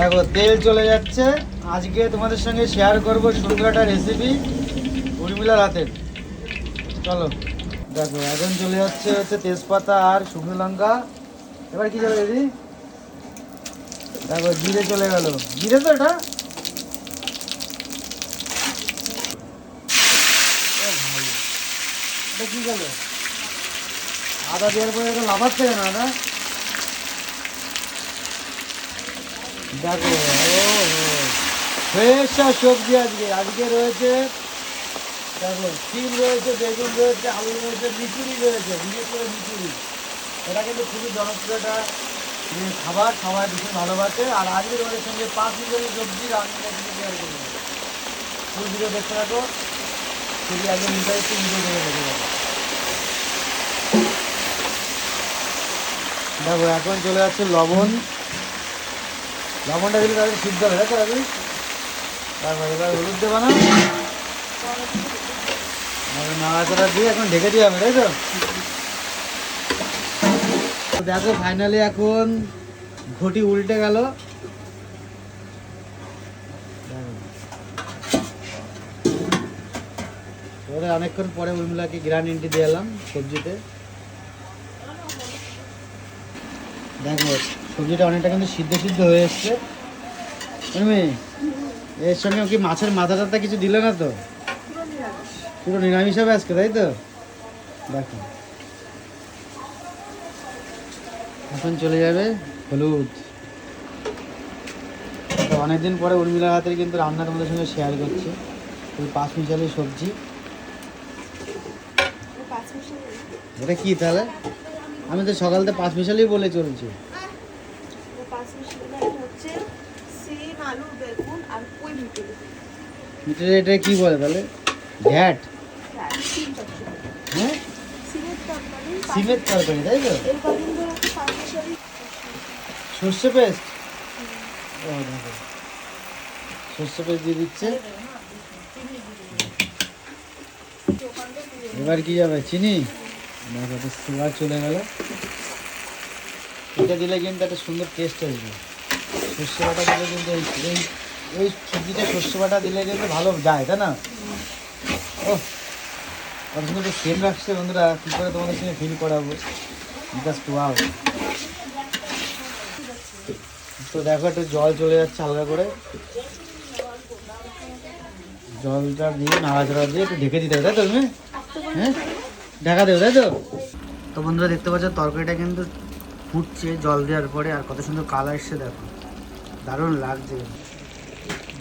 দেখো, তেল চলে যাচ্ছে। আজকে তোমাদের সঙ্গে শেয়ার করব সুন্দর একটা রেসিপি উর্মিলার হাতের চলো, দেখো, এখন চলে যাচ্ছে হচ্ছে তেজপাতা আর শুকনো লঙ্কা। এবার কি যাবে দিদি দেখো, জিরে চলে গেল। জিরে তো এটা? কি গেল? আদা দেওয়ার পরে লাফাচ্ছে কেন, আদা? দেখো, ফ্রেশ সবজি আজকে। আজকে রয়েছে, দেখো, শিম রয়েছে, বেগুন রয়েছে, আলু রয়েছে মিচুরি রয়েছে, বিশেষ করে মিচুরি এটা কিন্তু খুবই জনপ্রিয় একটা খাবার খাবার ভীষণ ভালোবাসে আর আজকে তোমাদের সঙ্গে পাঁচ মিনিটের সবজি রান্নাটা কিন্তু শেয়ার করব। ফুল ভিডিও দেখতে থাকো। যদি একদম ইন্টারেস্টিং ভিডিও দেখে দেখে যাব দেখো, এখন চলে যাচ্ছে লবণ। লবণটা দিলে তাদের সিদ্ধ হবে তো আমি তারপর এবার হলুদ দেবো না। নাড়াচাড়া দিয়ে এখন ঢেকে দিয়ে হবে, তাই তো? দেখো ফাইনালি এখন ঘটি উল্টে গেল। এবারে অনেকক্ষণ পরে উর্মিলাকে গ্রান ইন্টি দিয়ে এলাম সবজিতে। দেখো সবজিটা অনেকটা কিন্তু সিদ্ধ সিদ্ধ হয়ে এসছে। এর সঙ্গে কি মাছের মাথা টাথা কিছু দিলে না তো? পুরো নিরামিষ হবে আজকে তাই তো? দেখো। এখন চলে যাবে হলুদ। তো অনেকদিন পরে উর্মিলা হাতের কিন্তু রান্নার আমাদের সঙ্গে শেয়ার করছে। ওই পাঁচ মিশালি সবজি এটা কি তাহলে? আমি তো সকাল থেকে পাঁচ মিশালি বলে চলছি। হচ্ছে সিম আলু বেগুন আর পুঁই মিটুরি এটা এটা কি বলে তাহলে? ঘ্যাট? হ্যাঁ সিমের তরকারি তাই তো? সর্ষে পেস্ট? সর্ষে পেস্ট দিয়ে দিচ্ছে? এবার কি যাবে? চিনি? দেখো তো চলে গেল। এটা দিলে কিন্তু একটা সুন্দর টেস্ট আসবে। সর্ষে বাটা দিলে কিন্তু এই এই সবজিটা সর্ষে বাটা দিলে কিন্তু ভালো যায়, তাই না? ও কত সুন্দর একটা সেম রাখছে বন্ধুরা, কী করে তোমাদের সঙ্গে ফিল করাবো? জাস্ট ওয়াও তো দেখো, একটু জল চলে যাচ্ছে হালকা করে। জলটা দিয়ে নাড়াচাড়া দিয়ে একটু ঢেকে দিতে হবে, তাই তো তুমি? হ্যাঁ? ঢাকা দেবে, তাই তো? তো বন্ধুরা, দেখতে পাচ্ছ, তরকারিটা কিন্তু ফুটছে জল দেওয়ার পরে আর কত সুন্দর কালার এসছে দেখো। দারুণ লাগছে।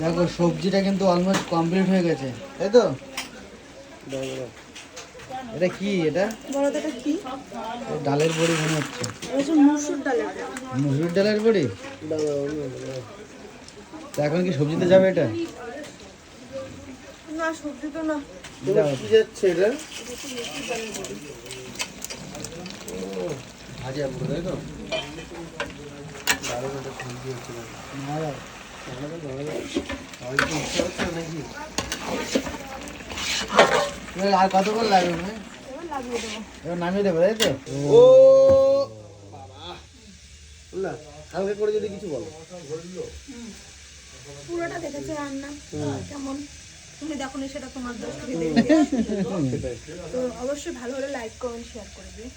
দেখো সবজিটা কিন্তু অলমোস্ট কমপ্লিট হয়ে গেছে। তাই তো? এটা কি এটা? কি? ডালের বড়ি মনে হচ্ছে। মুসুর ডালের ডাল। মুসুর ডালের বড়ি? তা এখন কি সবজিতে যাবে এটা? না সবজি তো না যাচ্ছে এটা? ভাজা পুরো তাই তো? এবার আর কতক্ষণ লাগবে? এবার নামিয়ে দেবে তাই তো? ও বাবা। না হালকা করে যদি কিছু বলো। পুরোটা দেখেছে রান্না? কেমন? তুমি দেখো নি সেটা তোমার দোষ তুমি দেখবে। তো অবশ্যই ভালো হলে লাইক কমেন্ট শেয়ার করে দিও